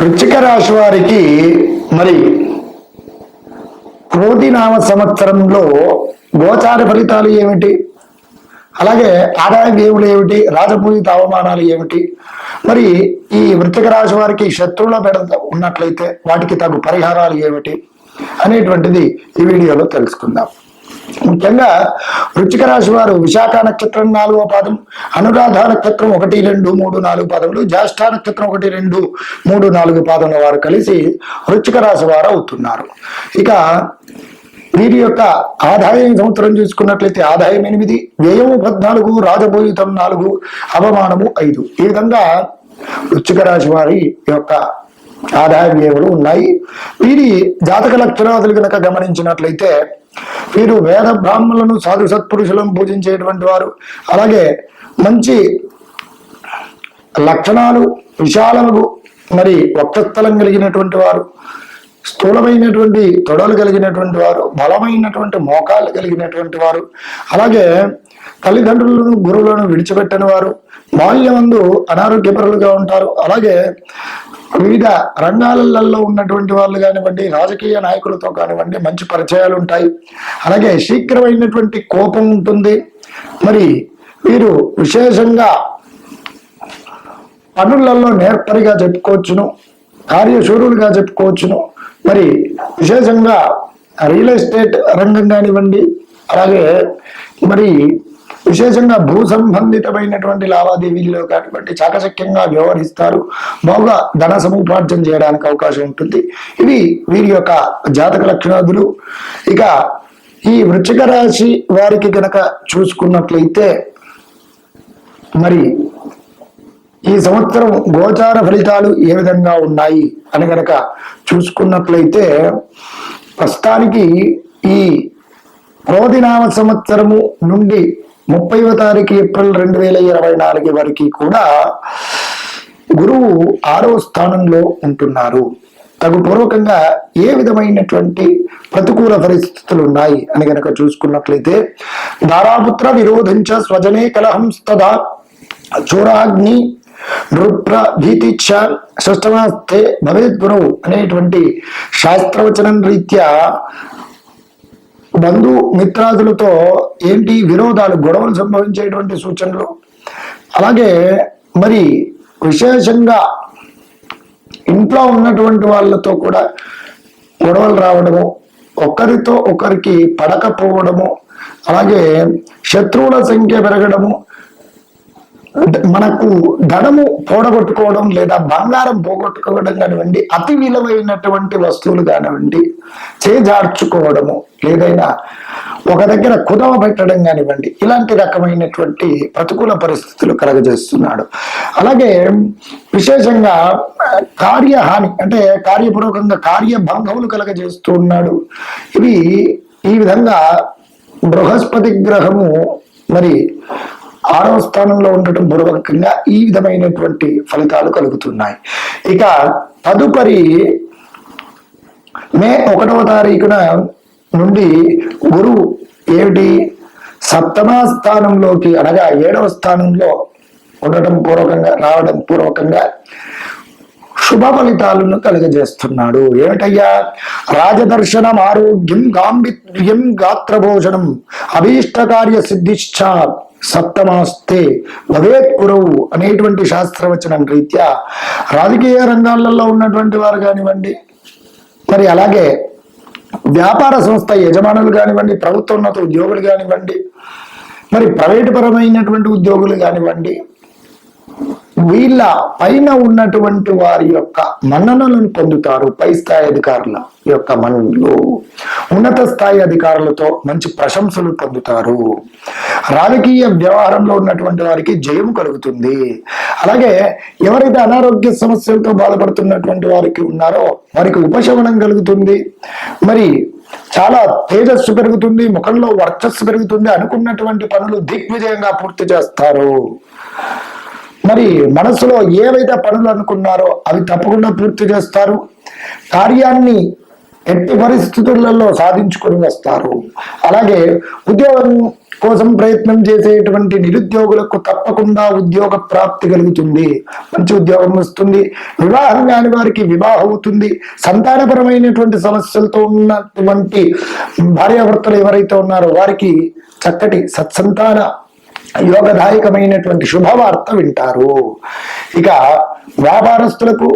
వృచ్చిక రాశి వారికి మరి క్రోధినామ సంవత్సరంలో గోచార ఫలితాలు ఏమిటి? అలాగే ఆదాయ దేవులు ఏమిటి? రాజపూజిత అవమానాలు ఏమిటి? మరి ఈ వృత్తిక రాశి వారికి శత్రువుల బెడ ఉన్నట్లయితే వాటికి తగు పరిహారాలు ఏమిటి? అనేటువంటిది ఈ వీడియోలో తెలుసుకుందాం. ముఖ్యంగా వృచ్చిక రాశి వారు విశాఖ నక్షత్రం నాలుగో పాదం అనురాధ నక్షత్రం ఒకటి రెండు మూడు నాలుగు పాదములు జ్యేష్ఠ నక్షత్రం ఒకటి రెండు మూడు నాలుగు పాదముల వారు కలిసి వృచ్చిక రాశి వారు అవుతున్నారు. ఇక వీరి యొక్క ఆదాయం సంవత్సరం చూసుకున్నట్లయితే ఆదాయం ఎనిమిది వ్యయము పద్నాలుగు రాజభూజితం నాలుగు అవమానము ఐదు. ఈ విధంగా వృచ్చిక రాశి వారి యొక్క ఆదాయ వ్యయములు ఉన్నాయి. వీరి జాతక లక్షణాదులు కనుక గమనించినట్లయితే వీరు వేద బ్రాహ్మణులను సాధు సత్పురుషులను పూజించేటువంటి వారు. అలాగే మంచి లక్షణాలు విశాలము మరి వక్షస్థలం కలిగినటువంటి వారు స్థూలమైనటువంటి తొడలు కలిగినటువంటి వారు బలమైనటువంటి మోకాలు కలిగినటువంటి వారు. అలాగే తల్లిదండ్రులను గురువులను విడిచిపెట్టని వారు బాల్యమందు అనారోగ్యపరులుగా ఉంటారు. అలాగే వివిధ రంగాలలో ఉన్నటువంటి వాళ్ళు కానివ్వండి రాజకీయ నాయకులతో కానివ్వండి మంచి పరిచయాలు ఉంటాయి. అలాగే శీఘ్రమైనటువంటి కోపం ఉంటుంది. మరి వీరు విశేషంగా పనులలో నేర్పరిగా చెప్పుకోవచ్చును కార్యశూరులుగా చెప్పుకోవచ్చును. మరి విశేషంగా రియల్ ఎస్టేట్ రంగం కానివ్వండి అలాగే మరి విశేషంగా భూ సంబంధితమైనటువంటి లావాదేవీల్లో కానివ్వండి చాకచక్యంగా వ్యవహరిస్తారు. బాగా ధన సముపార్జన చేయడానికి అవకాశం ఉంటుంది. ఇవి వీరి యొక్క జాతక లక్షణాదులు. ఇక ఈ వృచ్చిక రాశి వారికి గనక చూసుకున్నట్లయితే మరి ఈ సంవత్సరం గోచార ఫలితాలు ఏ విధంగా ఉన్నాయి అని గనక చూసుకున్నట్లయితే ప్రస్తుతానికి ఈ క్రోధినామ సంవత్సరము నుండి ముప్పైవ తారీఖు ఏప్రిల్ రెండు వేల ఇరవై నాలుగు వరకు కూడా గురువు ఆరో స్థానంలో ఉంటున్నారు. తగు పూర్వకంగా ఏ విధమైనటువంటి ప్రతికూల పరిస్థితులు ఉన్నాయి అని గనక చూసుకున్నట్లయితే దారాపుత్ర విరోధించ స్వజనే కలహం తదా చోరాగ్ని నృప్ర భీతిచ్చ సృష్టమాస్తే భవేద్ గురువు అనేటువంటి శాస్త్రవచనం రీత్యా బంధు మిత్రాదులతో ఏంటి విరోధాలు గొడవలు సంభవించేటువంటి సూచనలు? అలాగే మరి విశేషంగా ఇంట్లో ఉన్నటువంటి వాళ్ళతో కూడా గొడవలు రావడము ఒకరితో ఒకరికి పడకపోవడము అలాగే శత్రువుల సంఖ్య పెరగడము మనకు ధనము పోడగొట్టుకోవడం లేదా బంగారం పోగొట్టుకోవడం కానివ్వండి అతి విలువైనటువంటి వస్తువులు కానివ్వండి చేజార్చుకోవడము ఏదైనా ఒక దగ్గర కుదవ పెట్టడం కానివ్వండి ఇలాంటి రకమైనటువంటి ప్రతికూల పరిస్థితులు కలగజేస్తున్నాడు. అలాగే విశేషంగా కార్యహాని అంటే కార్యపూర్వకంగా కార్యభంగములు కలగజేస్తూ ఉన్నాడు ఇవి ఈ విధంగా బృహస్పతి గ్రహము మరి ఆరవ స్థానంలో ఉండటం పూర్వకంగా ఈ విధమైనటువంటి ఫలితాలు కలుగుతున్నాయి. ఇక తదుపరి మే ఒకటవ తారీఖున నుండి గురువు ఏమిటి? సప్తమ స్థానంలోకి అనగా ఏడవ స్థానంలో ఉండటం పూర్వకంగా రావడం పూర్వకంగా శుభ ఫలితాలను కలుగజేస్తున్నాడు. ఏమిటయ్యా? రాజదర్శనం ఆరోగ్యం గాంభీర్యం గాత్రభోజనం అభీష్టకార్య సిద్ధిశ్చ సప్తమాస్తే భవేత్ గురువు అనేటువంటి శాస్త్రవచనం రీత్యా రాజకీయ రంగాలలో ఉన్నటువంటి వారు కానివ్వండి మరి అలాగే వ్యాపార సంస్థ యజమానులు కానివ్వండి ప్రభుత్వోన్నత ఉద్యోగులు కానివ్వండి మరి ప్రైవేటు పరమైనటువంటి ఉద్యోగులు కానివ్వండి వీళ్ళ పైన ఉన్నటువంటి వారి యొక్క మన్ననలను పొందుతారు పై స్థాయి అధికారుల యొక్క మన్ననలు. ఉన్నత స్థాయి అధికారులతో మంచి ప్రశంసలు పొందుతారు. రాజకీయ వ్యవహారంలో ఉన్నటువంటి వారికి జయం కలుగుతుంది. అలాగే ఎవరైతే అనారోగ్య సమస్యలతో బాధపడుతున్నటువంటి వారికి ఉన్నారో వారికి ఉపశమనం కలుగుతుంది. మరి చాలా తేజస్సు పెరుగుతుంది ముఖంలో వర్చస్సు పెరుగుతుంది అనుకున్నటువంటి పనులు దిగ్విజయంగా పూర్తి చేస్తారు. మరి మనసులో ఏవైతే పనులు అనుకున్నారో అవి తప్పకుండా పూర్తి చేస్తారు. కార్యాన్ని ఎట్టి పరిస్థితులలో సాధించుకొని వస్తారు. అలాగే ఉద్యోగం కోసం ప్రయత్నం చేసేటువంటి నిరుద్యోగులకు తప్పకుండా ఉద్యోగ ప్రాప్తి కలుగుతుంది. మంచి ఉద్యోగం వస్తుంది. వివాహం కాని వారికి వివాహం అవుతుంది. సంతానపరమైనటువంటి సమస్యలతో ఉన్నటువంటి భార్యాభర్తలు ఎవరైతే ఉన్నారో వారికి చక్కటి సత్సంతాన యోగదాయకమైనటువంటి శుభవార్త వింటారు. ఇక వ్యాపారస్తులకు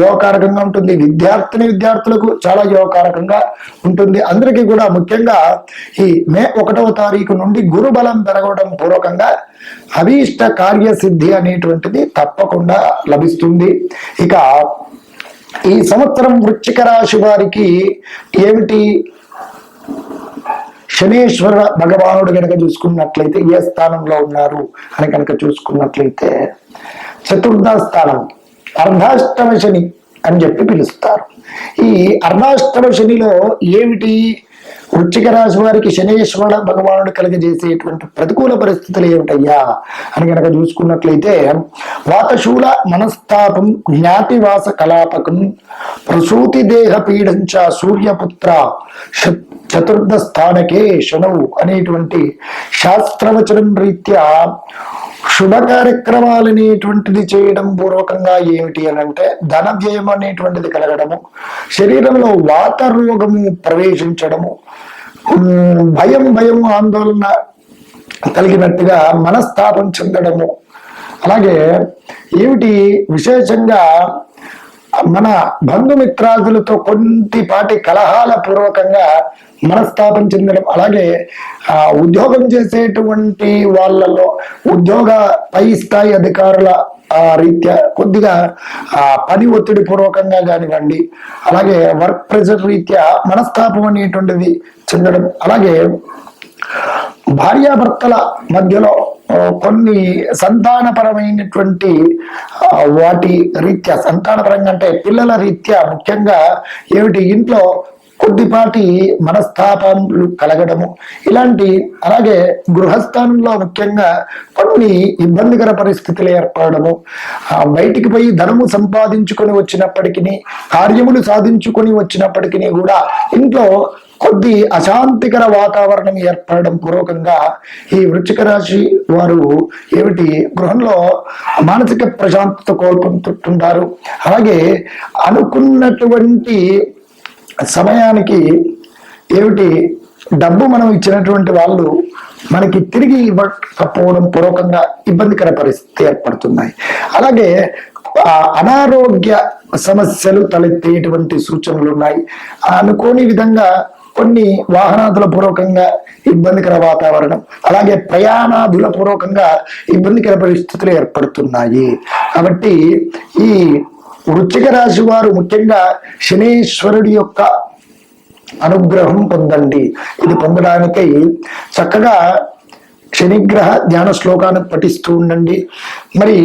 యోగకారకంగా ఉంటుంది. విద్యార్థిని విద్యార్థులకు చాలా యోగకారకంగా ఉంటుంది. అందరికీ కూడా ముఖ్యంగా ఈ మే ఒకటవ తారీఖు నుండి గురు బలం పెరగడం పూర్వకంగా అభీష్ట కార్యసిద్ధి అనేటువంటిది తప్పకుండా లభిస్తుంది. ఇక ఈ సంవత్సరం వృచ్చిక రాశి వారికి ఏమిటి శనీశ్వర భగవానుడు కనుక చూసుకున్నట్లయితే ఏ స్థానంలో ఉన్నారు అని కనుక చూసుకున్నట్లయితే చతుర్థ స్థానం అర్ధాష్టమ శని అని చెప్పి పిలుస్తారు. ఈ అర్ధాష్టమ శనిలో ఏమిటి? వృచ్చిక రాశి వారికి శనేశ్వర భగవానుడు కలగజేసేటువంటి ప్రతికూల పరిస్థితులు ఏమిటయ్యా? అని కనుక చూసుకున్నట్లయితే వాతశూల మనస్తాపం జ్ఞాతివాస కలాపకం ప్రసూతి దేహ పీడంచ సూర్యపుత్ర చతుర్థ స్థానకే శనవు అనేటువంటి శాస్త్రవచనం రీత్యా శుభ కార్యక్రమాలు అనేటువంటిది చేయడం పూర్వకంగా ఏమిటి అని అంటే ధన వ్యయం అనేటువంటిది కలగడము శరీరంలో వాత రోగము ప్రవేశించడము భయం భయం ఆందోళన కలిగినట్టుగా మనస్తాపం చెందడము. అలాగే ఏమిటి? విశేషంగా మన బంధుమిత్రాదులతో కొద్దిపాటి కలహాల పూర్వకంగా మనస్తాపం చెందడం అలాగే ఆ ఉద్యోగం చేసేటువంటి వాళ్ళలో ఉద్యోగ పై స్థాయి అధికారుల ఆ రీత్యా కొద్దిగా ఆ పని ఒత్తిడి పూర్వకంగా కానివ్వండి అలాగే వర్క్ ప్రెషర్ రీత్యా మనస్తాపం అనేటువంటిది చెందడం అలాగే భార్యాభర్తల మధ్యలో కొన్ని సంతానపరమైనటువంటి వాటి రీత్యా సంతానపరంగా అంటే పిల్లల రీత్యా ముఖ్యంగా ఏమిటి? ఇంట్లో కొద్దిపాటి మనస్తాపాలు కలగడము. ఇలాంటి అలాగే గృహస్థానంలో ముఖ్యంగా కొన్ని ఇబ్బందికర పరిస్థితులు ఏర్పడము బయటికి పోయి ధనము సంపాదించుకొని వచ్చినప్పటికీ కార్యములు సాధించుకొని వచ్చినప్పటికీ కూడా ఇంట్లో కొద్ది అశాంతికర వాతావరణం ఏర్పడడం పూర్వకంగా ఈ వృశ్చిక రాశి వారు ఏమిటి? గృహంలో మానసిక ప్రశాంతత కోల్పోతుంటారు. అలాగే అనుకున్నటువంటి సమయానికి ఏమిటి? డబ్బు మనం ఇచ్చినటువంటి వాళ్ళు మనకి తిరిగి ఇవ్వకపోవడం పూర్వకంగా ఇబ్బందికర పరిస్థితి ఏర్పడుతున్నాయి. అలాగే అనారోగ్య సమస్యలు తలెత్తేటువంటి సూచనలు ఉన్నాయి. అనుకోని విధంగా కొన్ని వాహనాదుల పూర్వకంగా ఇబ్బందికర వాతావరణం అలాగే ప్రయాణాదుల పూర్వకంగా ఇబ్బందికర పరిస్థితులు ఏర్పడుతున్నాయి. కాబట్టి ఈ వృచ్చిక రాశి వారు ముఖ్యంగా శనీశ్వరుడి యొక్క అనుగ్రహం పొందండి. ఇది పొందడానికై చక్కగా శనిగ్రహ ధ్యాన శ్లోకాన్ని పఠిస్తూ ఉండండి. మరి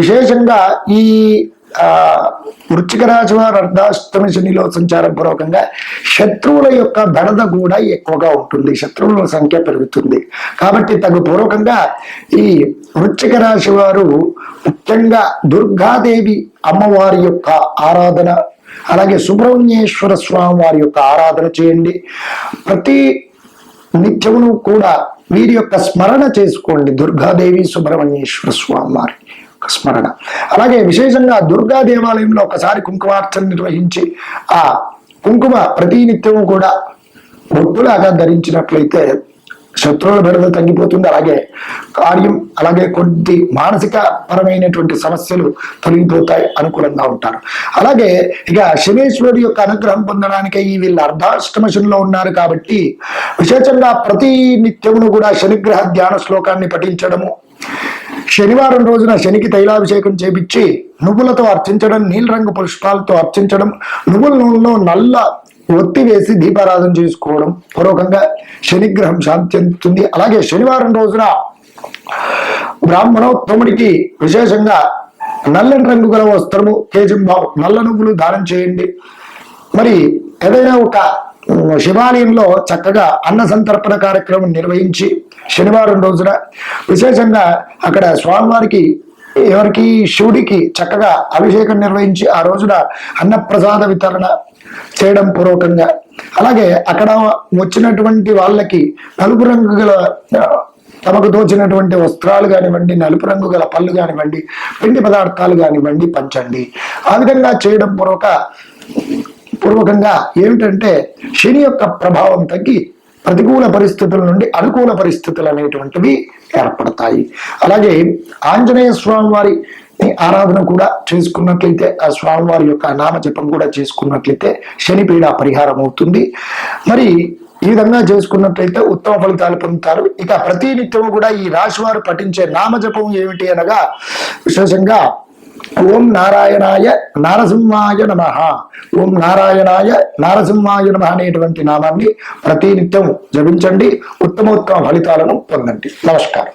విశేషంగా ఈ ఆ రాశి వారు అర్ధాష్టమి శనిలో సంచారం పూర్వకంగా శత్రువుల యొక్క దడద కూడా ఎక్కువగా ఉంటుంది. శత్రువుల సంఖ్య పెరుగుతుంది. కాబట్టి తగు పూర్వకంగా ఈ వృచ్చిక రాశి వారు ముఖ్యంగా దుర్గాదేవి అమ్మవారి యొక్క ఆరాధన అలాగే సుబ్రహ్మణ్యేశ్వర స్వామి వారి యొక్క ఆరాధన చేయండి. ప్రతి నిత్యమును కూడా వీరి యొక్క స్మరణ చేసుకోండి. దుర్గాదేవి సుబ్రహ్మణ్యేశ్వర స్వామి వారి ఒక స్మరణ. అలాగే విశేషంగా దుర్గా దేవాలయంలో ఒకసారి కుంకుమార్చన నిర్వహించి ఆ కుంకుమ ప్రతి నిత్యము కూడా బొట్టులాగా ధరించినట్లయితే శత్రువుల బెడద తగ్గిపోతుంది. అలాగే కార్యం అలాగే కొద్ది మానసిక పరమైనటువంటి సమస్యలు తొలగిపోతాయి అనుకూలంగా ఉంటారు. అలాగే ఇక శనీశ్వరుడి యొక్క అనుగ్రహం పొందడానికి ఈ వీళ్ళు అర్ధాష్టమశంలో ఉన్నారు కాబట్టి విశేషంగా ప్రతి నిత్యమును కూడా శనిగ్రహ ధ్యాన శ్లోకాన్ని పఠించడము శనివారం రోజున శనికి తైలాభిషేకం చేపించి నువ్వులతో అర్చించడం నీలరంగు పుష్పాలతో అర్చించడం నువ్వుల నూనెలో నల్ల ఒత్తి వేసి దీపారాధన చేసుకోవడం పూర్వకంగా శనిగ్రహం శాంతి చెందుతుంది. అలాగే శనివారం రోజున బ్రాహ్మణోత్తముడికి విశేషంగా నల్లని రంగు గల వస్త్రము కేజంబావు నల్ల నువ్వులు దానం చేయండి. మరి ఏదైనా ఒక శివాలయంలో చక్కగా అన్న సంతర్పణ కార్యక్రమం నిర్వహించి శనివారం రోజున విశేషంగా అక్కడ స్వామివారికి ఎవరికి శివుడికి చక్కగా అభిషేకం నిర్వహించి ఆ రోజున అన్నప్రసాద వితరణ చేయడం పూర్వకంగా అలాగే అక్కడ వచ్చినటువంటి వాళ్ళకి నలుపు రంగు గల తమకు దోచినటువంటి వస్త్రాలు కానివ్వండి నలుపు రంగు గల పళ్ళు కానివ్వండి పిండి పదార్థాలు కానివ్వండి పంచండి. ఆ విధంగా చేయడం పూర్వక పూర్వకంగా ఏమిటంటే శని యొక్క ప్రభావం తగ్గి ప్రతికూల పరిస్థితుల నుండి అనుకూల పరిస్థితులు అనేటువంటివి ఏర్పడతాయి. అలాగే ఆంజనేయ స్వామి వారి ఆరాధన కూడా చేసుకున్నట్లయితే ఆ స్వామివారి యొక్క నామ జపం కూడా చేసుకున్నట్లయితే శని పీడ పరిహారం అవుతుంది. మరి ఈ విధంగా చేసుకున్నట్లయితే ఉత్తమ ఫలితాలు పొందుతారు. ఇక ప్రతి నిత్యము కూడా ఈ రాశి వారు పఠించే నామజపం ఏమిటి అనగా విశేషంగా ఓం నారాయణాయ నారసింహాయ నమ. ఓం నారాయణాయ నారసింహాయ నమ అనేటువంటి నామాన్ని ప్రతినిత్యం జపించండి. ఉత్తమోత్తమ ఫలితాలను పొందండి. నమస్కారం.